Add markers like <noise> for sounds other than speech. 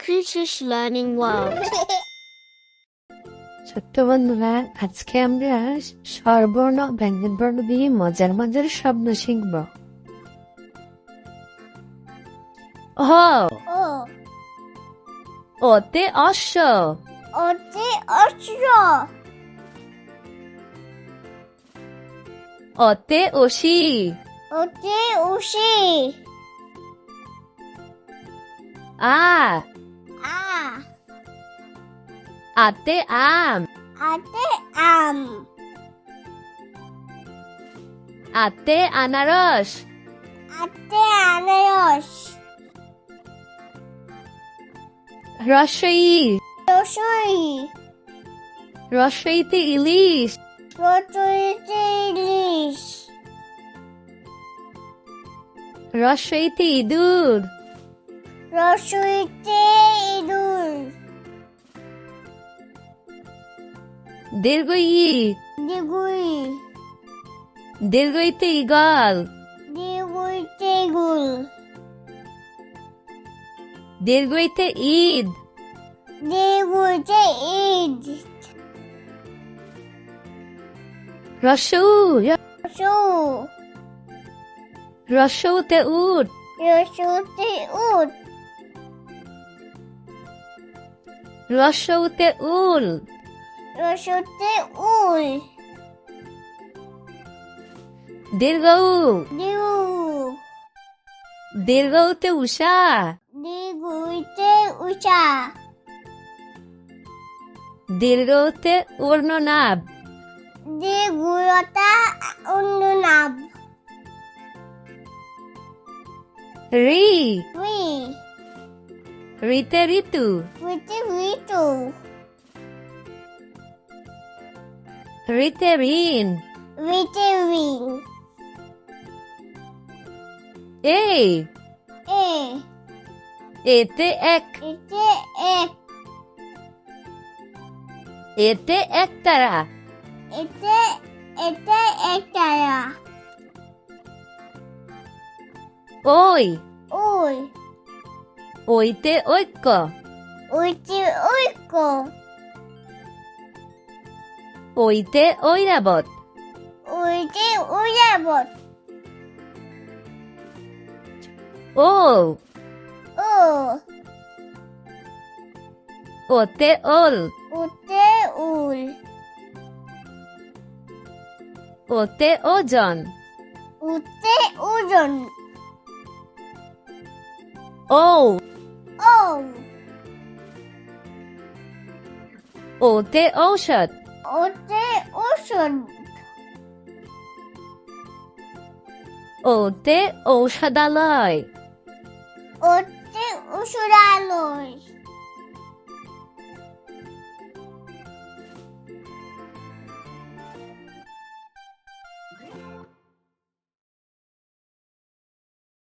Creatures Learning World. <laughs> ছোট্ট বন্ধুরা আজকে আমরা স্বরবর্ণ ব্যঞ্জন বর্ণ দিয়ে মজার মজার শব্দ শিখব। হ। ও। ওতে অশ্ব। ওতে অস্ত্র অতে অসি। ওতে উশি আ। আ আতে আম আতে আম আতে আনারস আতে আনারস রসই রসই রসইতে ইলিশ রসইতে ইলিশ রসইতে ইঁদুর রসইতে ইঁদুর দীর্ঘ ই দিগুই দীর্ঘইতে ইগল। দিগুইতে গুল। দীর্ঘইতে ঈদ। দিগুইতে ঈদ। রসৌ রসু। রসৌতে উট। রসুতে উট। রসৌতে উল। রসুতে উল। দীর্ঘ উ দিউ দীর্ঘতে উষা। দীর্ঘ উষা। দীর্ঘতে উর্ণনাভ। দিগুয়তা অনুনাব রি। রি। Rita Ritu. Rita Ritu. Rita, Rin, A. A. Ete ek. Ete ek. Ete ektara. Ete ete ektara. Oy. Oy. রিতে ঋতু উইতে ঋতু রিতে ঋণ ঋতে রিং এ এ এতে এক এতে এক এতে একতারা এতে এতে একতারা ওই ওই ওইতে ঐক্য উইতে ঐক্য ওইতে ঐরাবত উইতে উয়াবত ও ও ওতে ওল উতে উল ওতে ওজন উতে ওজন ও ও ওতে ঔষধ ওতে ওষুধ ওতে ঔষধালয় ওতে ওষুধালয়